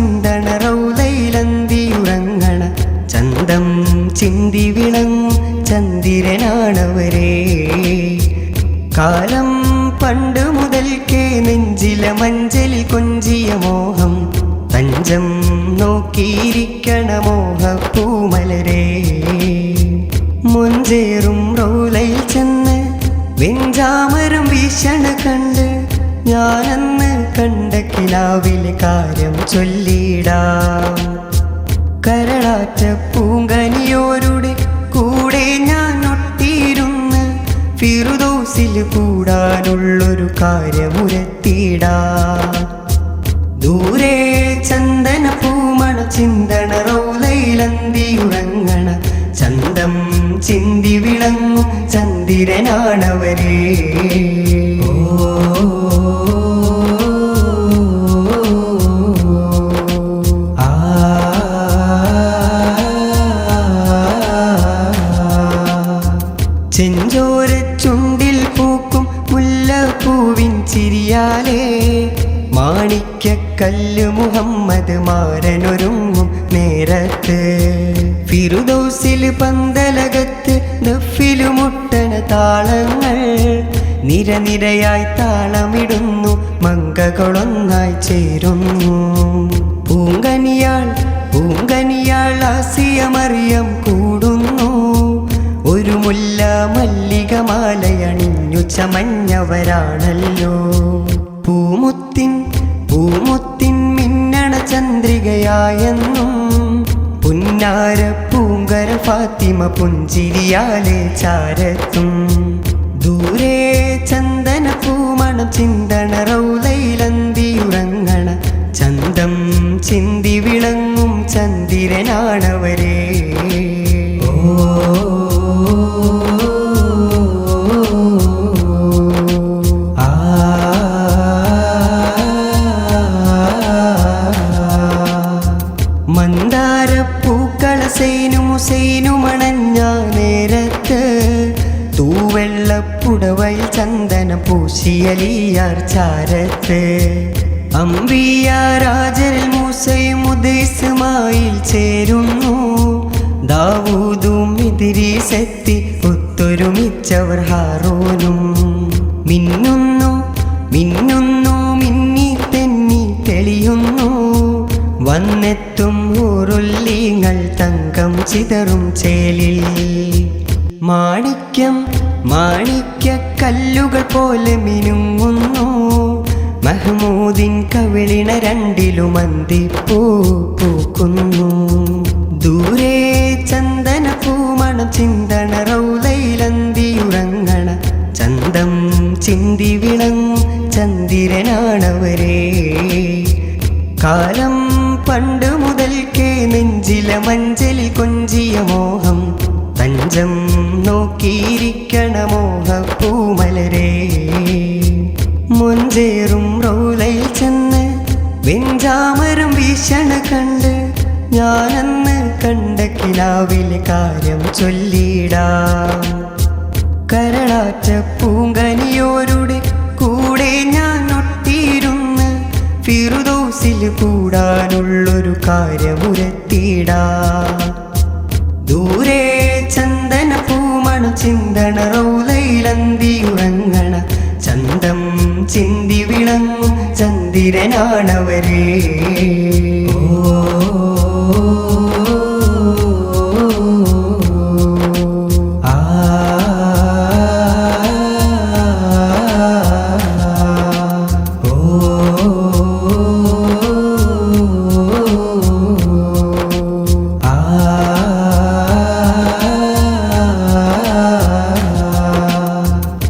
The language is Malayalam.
ചിന്തണ റൗലയിലന്തിയുറങ്ങണ ചന്തം ചിന്തി വിളങ്ങും ചന്ദിരനാണവരെ. കാലം പണ്ട് മുതൽക്കേ നെഞ്ചില മഞ്ചലിൽ കൊഞ്ചിയ മോഹം തഞ്ചം നോക്കിയിരിക്കണ മോഹപ്പൂമലരേ. മുഞ്ചേറും റോലയിൽ ചെന്ന് വെഞ്ചാമരം വീശണ കണ്ട് ഞാനന്ന് കണ്ട കിനാവിലെ കാര്യം ചൊല്ലിടാം. കരളാറ്റ പൂങ്കനിയോരുടെ കൂടെ ഞാൻ ഒട്ടിയിരുന്ന് ഫിറുദോസിൽ കൂടാനുള്ളൊരു കാര്യമുരത്തിടാം. ദൂരെ ചന്ദന പൂമണ ചിന്തണ റോലയിലന്തി ഉറങ്ങണ ചന്തം ചിന്തി വിളങ്ങും ചന്ദ്രനാണവരേ. ആ മുല്ലപ്പൂവിൻ ചിരിയാലേ മാണിക്കക്കല്ല് മുഹമ്മദ് മാരനൊരുങ്ങും നേരത്ത്. ഫിറുദോസിൽ പന്തലകത്ത് ദഫിലു മുട്ടണ താളങ്ങൾ നിരനിരയായി താളമിടുന്നു മങ്കകളൊന്നായി ചേരുന്നു. പൂങ്കനിയാൾ മുല്ല മല്ലിക മാലയണിഞ്ഞു ചമഞ്ഞവരാണല്ലോ. പൂമുത്തിൻ പൂമുത്തിൻ മിന്നണ ചന്ദ്രികയായെന്നും പുന്നാര പൂങ്കര ഫാത്തിമ പുഞ്ചിരിയാലെ ചാരത്തും. ദൂരെ തൂവെള്ളപ്പുടവയിൽ ചന്ദന പൂശിയലിയാർ ചാരത്ത് അമ്പിയ രാജരിൽ മൂസയും ഉദ്ദേശമായിൽ ചേരുന്നു. ദാവൂദും ഇതിരീസെത്തി ഒത്തൊരുമിച്ചവർ ഹാറൂനും. മിന്നുന്നു മിന്നുന്നു മിന്നി തെന്നി തെളിയുന്നു. വന്നെത്തും ഊരുള്ളിങ്ങൾ തങ്കം ചിതറും ചേലിൽ. മാണിക്യം മാണിക്യ കല്ലുകൾ പോലെ മിനുങ്ങുന്നു. മഹ്മൂദിൻ കവിളിണ രണ്ടിലും അന്തിപ്പൂ പൂക്കുന്നു. ദൂരെ ചന്ദന പൂമണം ചിന്തണ റൗലയിലന്തിയുറങ്ങണ ചന്തം ചിന്തി വിളങ്ങും ചന്ദിരനാണവരെ. കാലം പണ്ട് മുതൽക്കേ നെഞ്ചില മഞ്ചലിൽ കൊഞ്ചിയ മോഹം തഞ്ചം നോക്കിയിരിക്കണ പൂമലരെ മുഞ്ചേറും റൗലയിൽ ചെന്ന് വെഞ്ചാമരം വീശണ കണ്ട് ഞാനന്ന് കണ്ട കിനാവിലെ കാര്യം ചൊല്ലിടാം. കരളാറ്റ പൂങ്കനിയോരുടെ പൂമണ ചിന്തണ റൗലയിലന്തി ഉറങ്ങണ ചന്തം ചിന്തി വിളങ്ങും ചന്ദിരനാണവരേ.